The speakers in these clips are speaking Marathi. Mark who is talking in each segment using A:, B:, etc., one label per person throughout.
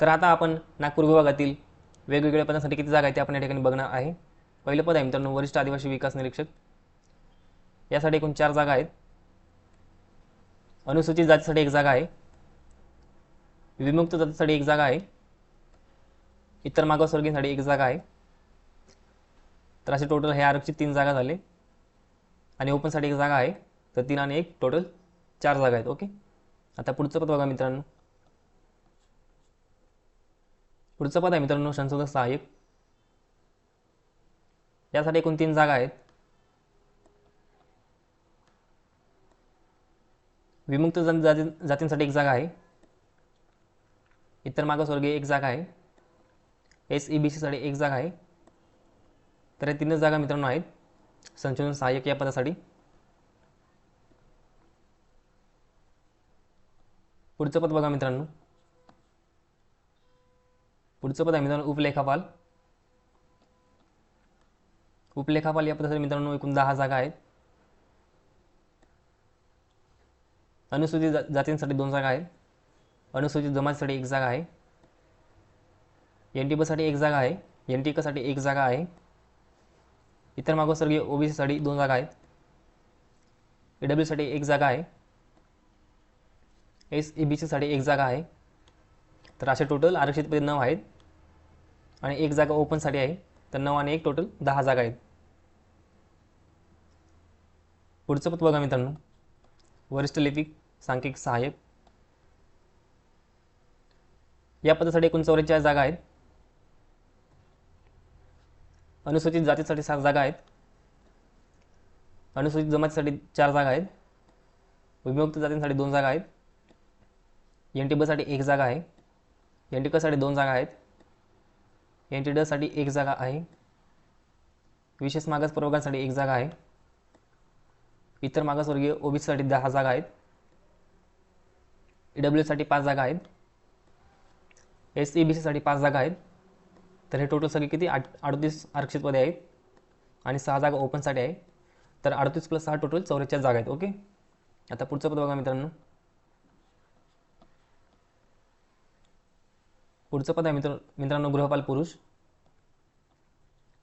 A: तर आता आपण नागपूर विभागातील वेगवेगळ्या पदांसाठी किती जागा आहेत ते आपण या ठिकाणी बघणार आहे. पहिलं पद आहे मित्रांनो वरिष्ठ आदिवासी विकास निरीक्षक. यासाठी एकूण चार जागा आहेत. अनुसूचित जातीसाठी एक जागा आहे. विमुक्त जातीसाठी एक जागा आहे. इतर मागासवर्गीयांसाठी एक जागा आहे. तर असे टोटल हे आरक्षित तीन जागा झाले. आणि ओपनसाठी एक जागा आहे. तर तीन आणि एक टोटल चार जागा आहेत ओके आता पुढचं पद बघा मित्रांनो. पुढचं पद आहे मित्रांनो संशोधक सहाय्यक. यासाठी एकूण तीन जागा आहेत. विमुक्त जन जाती जातींसाठी एक जागा आहे. इतर मागासवर्गीय एक जागा आहे. एस ई बी सीसाठी एक जागा आहे. तर या तीनच जागा मित्रांनो आहेत. संशोधन सहाय्यक या पदासाठी. पुढचं पद बघा मित्रांनो. पुढचं पद आहे मित्रांनो उपलेखापाल. उपलेखापाल या पदासाठी मित्रांनो एकूण दहा जागा आहेत. अनुसूचित जा जातींसाठी दोन जागा आहेत. अनुसूचित जमातीसाठी एक जागा आहे. एन टी बसाठी एक जागा आहे. एन टी कसाठी एक जागा आहे. इतर मागासवर्गीय ओबीसीसाठी दोन जागा आहेत. ए डब्ल्यूसाठी एक जागा आहे. एस ई बी सीसाठी एक जागा आहे. तर असे टोटल आरक्षितपदे नऊ आहेत. आणि एक जागा ओपनसाठी आहे. तर नऊ आणि एक टोटल दहा जागा आहेत. पुढचं पद बघा मित्रांनो. वरिष्ठ लिपिक सांख्यिक सहाय्यक. या पदासाठी एकूण चौवेचाळीस जागा आहेत. अनुसूचित जातीसाठी सात जागा आहेत. अनुसूचित जमातीसाठी चार जागा आहेत. विमुक्त जातींसाठी दोन जागा आहेत. एन टी बसाठी एक जागा आहे. एन टी कसाठी दोन जागा आहेत. एन डसाठी एक जागा आहे. विशेष मागास प्रवर्गांसाठी एक जागा आहे. इतर मागासवर्गीय ओबीसीसाठी दहा जागा आहेत. ई डब्ल्यूसाठी पाच जागा आहेत. एस ई बी सीसाठी पाच जागा आहेत. तर हे टोटल सगळे किती? आठ अडतीस आरक्षित पदे आहेत आणि सहा जागा ओपनसाठी आहे. तर अडतीस प्लस सहा टोटल चौवेचाळीस जागा आहेत. ओके आता पुढचं पद बघा मित्रांनो. पुढचं पद आहे मित्र मित्रांनो गृहपाल पुरुष.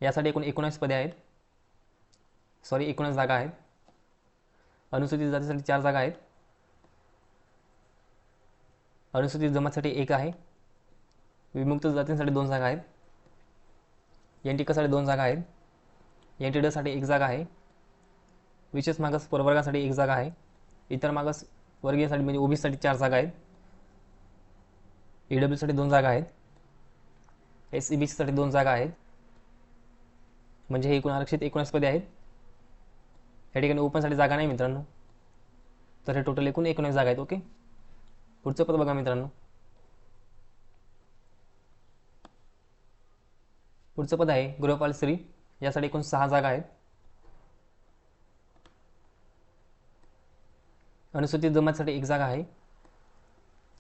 A: यासाठी एकूण एकोणीस पदे आहेत. सॉरी एकोणीस जागा आहेत. अनुसूचित जातीसाठी चार जागा आहेत. अनुसूचित जमातसाठी एक आहे. विमुक्त जातींसाठी दोन जागा आहेत. एन टी कसाठी दोन जागा आहेत. एन टी डसाठी एक जागा आहे. विशेष मागास प्रवर्गासाठी एक जागा आहे. इतर मागास वर्गीयसाठी म्हणजे ओबीसीसाठी चार जागा आहेत. ई डब्ल्यूसाठी दोन जागा आहेत. एस ई बी सीसाठी दोन जागा आहेत. म्हणजे हे एकूण आरक्षित एकोणीस पदे आहेत. या ठिकाणी ओपनसाठी जागा नाही मित्रांनो. तर हे टोटल एकूण एकोणीस जागा आहेत ओके पुढचं पद बघा मित्रांनो. पुढचं पद आहे गृहपाल श्री. यासाठी एकूण सहा जागा आहेत. अनुसूचित जमातीसाठी एक जागा आहे.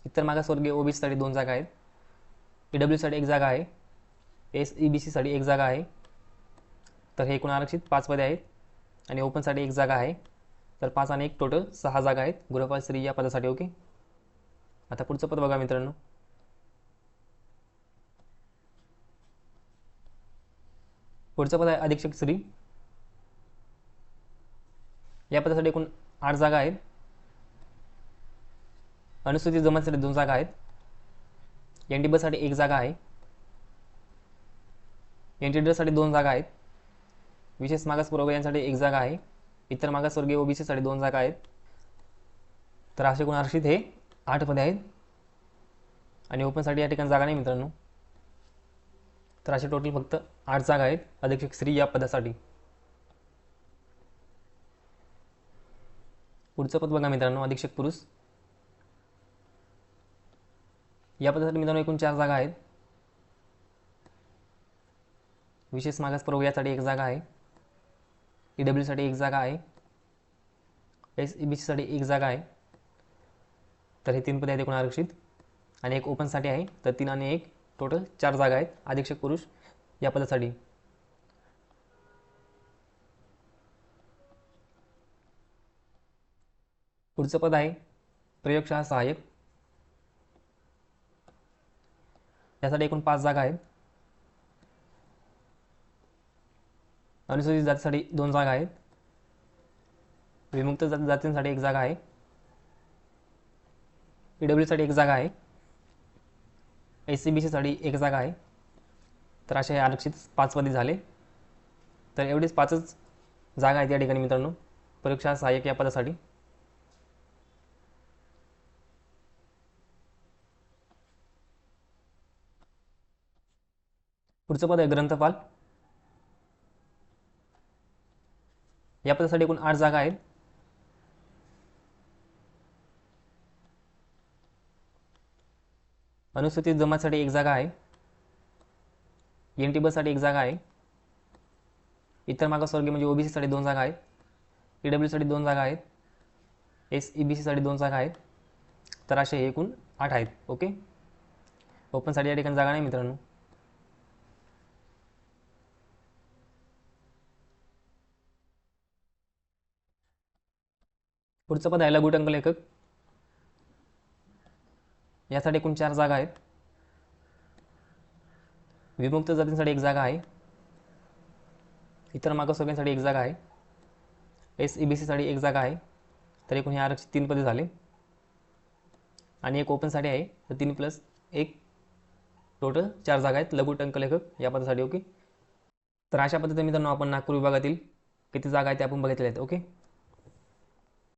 A: इतर मागासवर्गीय ओबीसीसाठी दोन जागा आहेत. ई डब्ल्यूसाठी एक जागा आहे. एस ई बी सीसाठी एक जागा आहे. तर हे एकूण आरक्षित पाच पदे आहेत. आणि ओपनसाठी एक जागा आहे. तर पाच आणि एक टोटल सहा जागा आहेत. गृहपाल स्त्री या पदासाठी ओके? आता पुढचं पद बघा मित्रांनो. पुढचं पद आहे अधीक्षक स्त्री या पदासाठी एकूण आठ जागा आहेत. अनुसूचित जमातीसाठी दोन जागा आहेत. एन टी बससाठी एक जागा आहे. एन टी डीसाठी दोन जागा आहेत. विशेष मागासवर्गीयांसाठी एक जागा आहे. इतर मागासवर्गीय ओबीसीसाठी दोन जागा आहेत. तर असे कोण आरक्षित हे आठ पदे आहेत. आणि ओपनसाठी या ठिकाणी जागा नाही मित्रांनो. तर असे टोटल फक्त आठ जागा आहेत. अधीक्षक स्त्री या पदासाठी. पुढचं पद बघा मित्रांनो अधीक्षक पुरुष. या पदासाठी मित्रांनो एकूण चार जागा आहेत. विशेष मागास प्रवर्ग यासाठी एक जागा आहे. ई डब्ल्यूसाठी एक जागा आहे. एस ई बी सीसाठी एक जागा आहे. तर हे तीन पदे आहेत एकूण आरक्षित. आणि एक ओपनसाठी आहे. तर तीन आणि एक टोटल चार जागा आहेत. अधीक्षक पुरुष या पदासाठी. पुढचं पद आहे प्रयोगशाळा सहाय्यक. यासाठी एकूण पाच जागा आहेत. अनुसूचित जातीसाठी दोन जागा आहेत. विमुक्त जाती जातींसाठी एक जागा आहे. ई डब्ल्यूसाठी एक जागा आहे. एस सी बी सीसाठी एक जागा आहे. तर असे हे आरक्षित पाच झाले. तर एवढीच पाचच जागा आहेत या ठिकाणी मित्रांनो. परीक्षा सहाय्यक या पदासाठी. पुढचं पद आहे ग्रंथपाल. या पदासाठी एकूण आठ जागा आहेत. अनुसूचित जमातसाठी एक जागा आहे. एन टी बससाठी एक जागा आहे. इतर मागासवर्गीय म्हणजे ओबीसीसाठी दोन जागा आहेत. ई डब्ल्यूसाठी दोन जागा आहेत. एस ई बी सीसाठी दोन जागा आहेत. तर असे एकूण आठ आहेत. ओके? ओपनसाठी या ठिकाणी जागा नाही मित्रांनो. पुढचं पद आहे लघुटंक लेखक. यासाठी एकूण चार जागा आहेत. विमुक्त जातींसाठी एक जागा आहे. इतर मागासवर्गीयांसाठी एक जागा आहे. एस ई बी सीसाठी एक जागा आहे. तर एकूण हे आरक्षित तीन पदे झाले. आणि एक ओपनसाठी आहे. तर तीन प्लस एक. टोटल चार जागा आहेत. लघुटंक लेखक या पदासाठी ओके. तर अशा पद्धतीने मित्रांनो आपण नागपूर विभागातील किती जागा आहेत ते आपण बघितले आहेत ओके.